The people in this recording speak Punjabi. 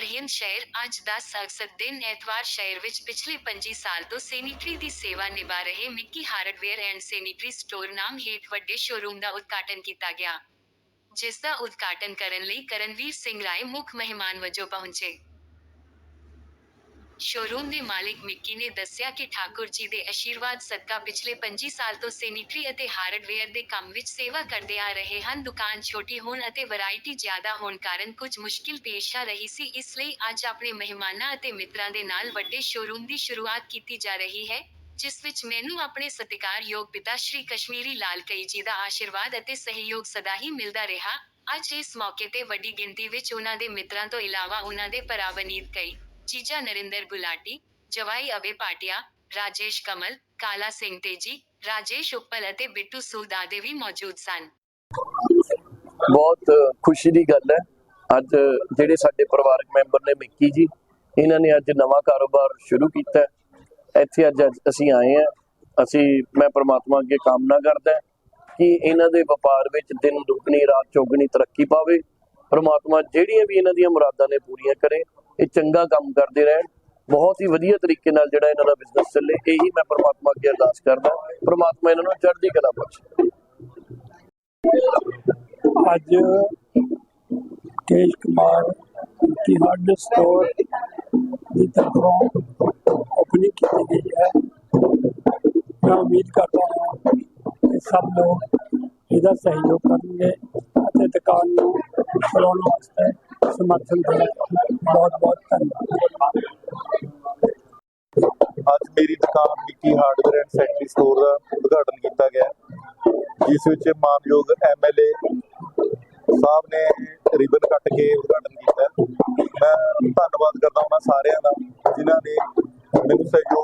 ਬੁਲੰਦ ਸ਼ਹਿਰ ਅੱਜ ਦਾ ਅਕਸਰ ਦਿਨ ਐਤਵਾਰ ਸ਼ਹਿਰ ਵਿੱਚ ਪਿਛਲੇ 25 ਸਾਲ ਤੋਂ ਸੈਨੇਟਰੀ ਦੀ ਸੇਵਾ ਨਿਭਾ ਰਹੇ Mikki hardware and sanitary store ਨਾਮ ਹੇਠ ਵੱਡੇ ਸ਼ੋਰੂਮ ਦਾ ਉਦਘਾਟਨ ਕੀਤਾ ਗਿਆ, ਜਿਸ ਦਾ ਉਦਘਾਟਨ ਕਰਨ ਲਈ ਕਰਨਵੀਰ ਸਿੰਘ ਰਾਏ ਮੁੱਖ ਮਹਿਮਾਨ ਵਜੋਂ ਪਹੁੰਚੇ। ਸ਼ੋਰੂਮ ਦੇ ਮਾਲਿਕ ਮਿੱਕੀ ਨੇ ਦੱਸਿਆ ਕਿ ਠਾਕੁਰ ਜੀ ਦੇ ਅਸ਼ੀਰਵਾਦ ਸਦਕਾ ਪਿਛਲੇ 25 ਸਾਲ ਤੋਂ ਸੈਨੀਟਰੀ ਅਤੇ ਹਾਰਡਵੇਅਰ ਦੇ ਕੰਮ ਵਿੱਚ ਸੇਵਾ ਕਰਦੇ ਆ ਰਹੇ ਹਨ। ਦੁਕਾਨ ਛੋਟੀ ਹੋਣ ਅਤੇ ਵੈਰਾਈਟੀ ਜ਼ਿਆਦਾ ਹੋਣ ਕਾਰਨ ਕੁਝ ਮੁਸ਼ਕਿਲ ਪੇਸ਼ ਆ ਰਹੀ ਸੀ। ਇਸ ਲਈ ਅੱਜ ਆਪਣੇ ਮਹਿਮਾਨਾਂ ਅਤੇ ਮਿੱਤਰਾਂ ਦੇ ਨਾਲ ਵੱਡੇ ਸ਼ੋਰੂਮ ਦੀ ਸ਼ੁਰੂਆਤ ਕੀਤੀ ਜਾ ਰਹੀ ਹੈ, ਜਿਸ ਵਿੱਚ ਮੈਨੂੰ ਆਪਣੇ ਸਤਿਕਾਰਯੋਗ ਪਿਤਾ ਸ਼੍ਰੀ ਕਸ਼ਮੀਰੀ ਲਾਲ ਕਈ ਜੀ ਦਾ ਆਸ਼ੀਰਵਾਦ ਅਤੇ ਸਹਿਯੋਗ ਸਦਾ ਹੀ ਮਿਲਦਾ ਰਿਹਾ। ਅੱਜ ਇਸ ਮੌਕੇ ਤੇ ਵੱਡੀ ਗਿਣਤੀ ਵਿੱਚ ਉਹਨਾਂ ਦੇ ਮਿੱਤਰਾਂ ਤੋਂ ਇਲਾਵਾ ਉਹਨਾਂ ਦੇ ਭਰਾਵਨੀਤ ਕਈ ਜੀਜਾ ਨਰਿੰਦਰ ਗੁਲਾਟੀ, ਜਵਾਈ ਅਵੇ ਪਾਟਿਆ, ਰਾਜੇਸ਼ ਕਮਲ, ਕਾਲਾ ਸਿੰਘ ਤੇਜੀ, ਰਾਜੇਸ਼ ਉੱਪਲ ਅਤੇ ਬਿੱਟੂ ਸੂਦਾਦੇ ਵੀ ਮੌਜੂਦ ਸਨ। ਬਹੁਤ ਖੁਸ਼ੀ ਦੀ ਗੱਲ ਹੈ। ਅੱਜ ਜਿਹੜੇ ਸਾਡੇ ਪਰਿਵਾਰਕ ਮੈਂਬਰ ਨੇ ਮਿੱਕੀ ਜੀ, ਇਹਨਾਂ ਨੇ ਅੱਜ ਨਵਾਂ ਕਾਰੋਬਾਰ ਸ਼ੁਰੂ ਕੀਤਾ ਇੱਥੇ ਅੱਜ ਅਸੀਂ ਆਏ ਆ ਅਸੀਂ, ਮੈਂ ਪ੍ਰਮਾਤਮਾ ਅੱਗੇ ਕਾਮਨਾ ਕਰਦਾ ਕਿ ਇਹਨਾਂ ਦੇ ਵਪਾਰ ਵਿੱਚ ਦਿਨ ਦੁੱਗਣੀ, ਰਾਤ ਚੌਗਣੀ ਤਰੱਕੀ ਪਾਵੇ। ਪ੍ਰਮਾਤਮਾ ਜਿਹੜੀਆਂ ਵੀ ਇਹਨਾਂ ਦੀਆਂ ਮੁਰਾਦਾਂ ਨੇ ਪੂਰੀਆਂ ਕਰੇ। ਇਹ ਚੰਗਾ ਕੰਮ ਕਰਦੇ ਰਹਿਣ। ਬਹੁਤ ਹੀ ਵਧੀਆ ਤਰੀਕੇ ਨਾਲ ਜਿਹੜਾ ਇਹਨਾਂ ਦਾ ਬਿਜ਼ਨਸ ਚੱਲੇ, ਇਹੀ ਮੈਂ ਪ੍ਰਮਾਤਮਾ ਅੱਗੇ ਅਰਦਾਸ ਕਰਦਾ। ਪ੍ਰਮਾਤਮਾ ਇਹਨਾਂ ਨੂੰ ਚੜ੍ਹਦੀ ਕਲਾ ਬਖਸ਼ੇ। ਅੱਜ ਕੇਸ਼ ਕੁਮਾਰ ਦੀ ਹੱਡ ਸਟੋਰ ਦੀ ਤਰਫੋਂ ਓਪਨਿੰਗ ਕੀਤੀ ਗਈ ਹੈ। ਮੈਂ ਉਮੀਦ ਕਰਦਾ ਹਾਂ ਕਿ ਸਭ ਲੋਕ ਇਹਦਾ ਸਹਿਯੋਗ ਕਰਨਗੇ ਅਤੇ ਦੁਕਾਨ ਨੂੰ ਚਲਾਉਣ ਵਾਸਤੇ ਸਮਰਥਨ ਦੇਣਗੇ ਬਹੁਤ ਬਹੁਤ ਧੰਨਵਾਦ। ਅੱਜ ਮੇਰੀ ਦੁਕਾਨ Mikki hardware and sanitary store ਦਾ ਉਦਘਾਟਨ ਕੀਤਾ ਗਿਆ ਜਿਸ ਵਿੱਚ ਮਾਨਯੋਗ ਐਮਐਲਏ ਸਾਹਿਬ ਨੇ ਰਿਬਨ ਕੱਟ ਕੇ ਉਦਘਾਟਨ ਕੀਤਾ ਮੈਂ ਧੰਨਵਾਦ ਕਰਦਾ ਉਹਨਾਂ ਸਾਰਿਆਂ ਦਾ, ਜਿਨ੍ਹਾਂ ਨੇ ਮੈਨੂੰ ਸਹਿਯੋਗ